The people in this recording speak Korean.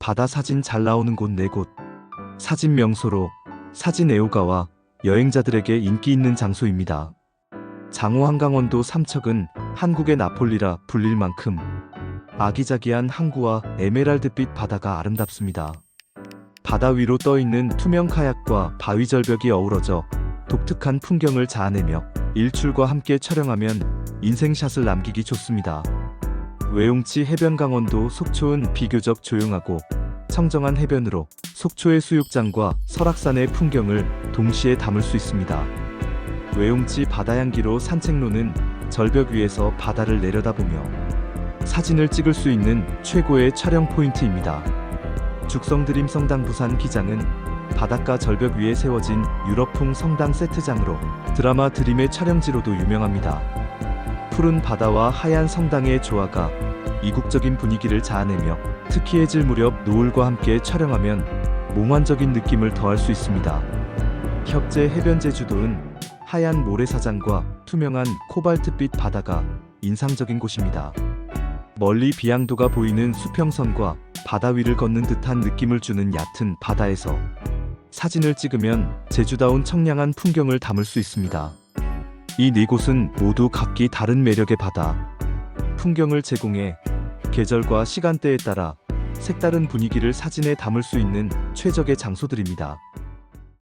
바다 사진 잘 나오는 곳 네 곳. 사진 명소로 사진 애호가와 여행자들에게 인기 있는 장소입니다. 장호 한강원도 삼척은 한국의 나폴리라 불릴 만큼 아기자기한 항구와 에메랄드빛 바다가 아름답습니다. 바다 위로 떠 있는 투명 카약과 바위 절벽이 어우러져 독특한 풍경을 자아내며 일출과 함께 촬영하면 인생샷을 남기기 좋습니다. 외용치 해변 강원도 속초은 비교적 조용하고 청정한 해변으로 속초의 수욕장과 설악산의 풍경을 동시에 담을 수 있습니다. 외용치 바다향기로 산책로는 절벽 위에서 바다를 내려다보며 사진을 찍을 수 있는 최고의 촬영 포인트입니다. 죽성드림 성당 부산 기장은 바닷가 절벽 위에 세워진 유럽풍 성당 세트장으로 드라마 드림의 촬영지로도 유명합니다. 푸른 바다와 하얀 성당의 조화가 이국적인 분위기를 자아내며 특히 해질 무렵 노을과 함께 촬영하면 몽환적인 느낌을 더할 수 있습니다. 협재 해변 제주도는 하얀 모래사장과 투명한 코발트빛 바다가 인상적인 곳입니다. 멀리 비양도가 보이는 수평선과 바다 위를 걷는 듯한 느낌을 주는 얕은 바다에서 사진을 찍으면 제주다운 청량한 풍경을 담을 수 있습니다. 이 네 곳은 모두 각기 다른 매력의 바다, 풍경을 제공해 계절과 시간대에 따라 색다른 분위기를 사진에 담을 수 있는 최적의 장소들입니다.